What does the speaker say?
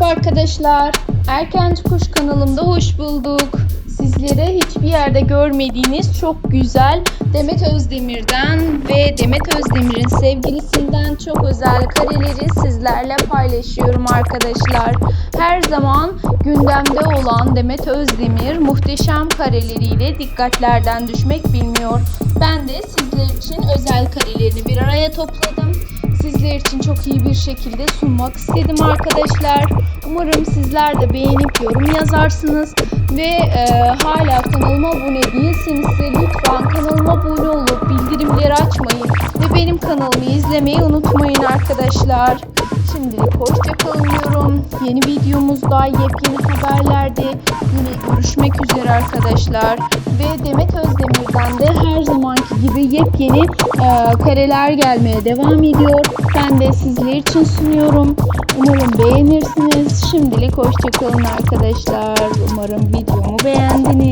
Merhaba arkadaşlar. Erkenci Kuş kanalımda hoş bulduk. Sizlere hiçbir yerde görmediğiniz çok güzel Demet Özdemir'den ve Demet Özdemir'in sevgilisinden çok özel kareleri sizlerle paylaşıyorum arkadaşlar. Her zaman gündemde olan Demet Özdemir muhteşem kareleriyle dikkatlerden düşmek bilmiyor. Ben de sizler için özel karelerini bir araya topladım sizler için çok iyi bir şekilde sunmak istedim arkadaşlar. Umarım sizler de beğenip yorum yazarsınız ve e, hala kanalıma abone değilseniz de lütfen kanalıma abone olup bildirimleri açmayı ve benim kanalımı izlemeyi unutmayın arkadaşlar. Şimdilik hoşçakalın diyorum. Yeni videomuzda yepyeni haberlerde yine görüşmek üzere arkadaşlar. Ve Demet Özdemir'den de her zamanki gibi yepyeni e, kareler gelmeye devam ediyor. Ben de sizler için sunuyorum. Umarım beğenirsiniz. Şimdilik hoşçakalın arkadaşlar. Umarım videomu beğendiniz.